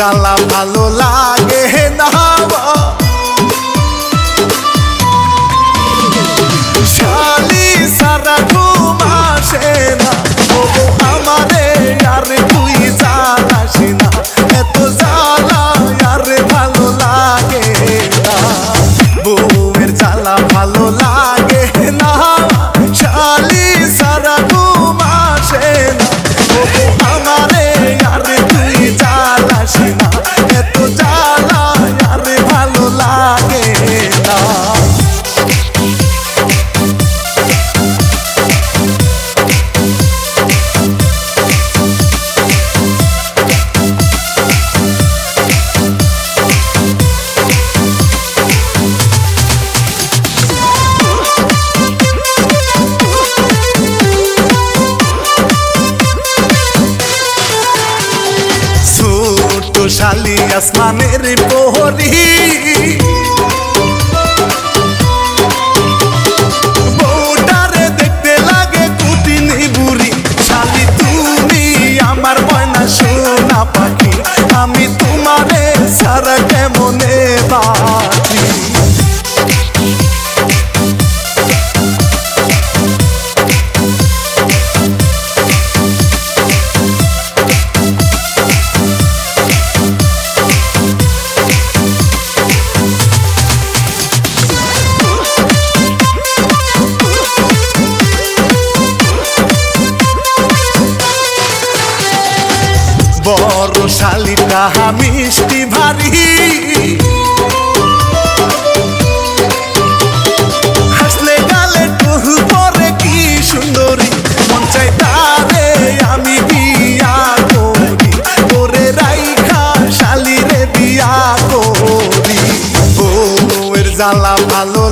জ্বালা ভালো লাগে না শালি সারা ঘুম আসে না। শালি আসমানের প্রহরী। বউটারে বড় শালিটা মিষ্টি ভারী। হাসলে গালে টুহু পরে কি সুন্দরী। মন চাই তারে আমি বিয়া করি। ওরে রাইখা শালি রে বিয়া করি। বউয়ের জ্বালা ভালো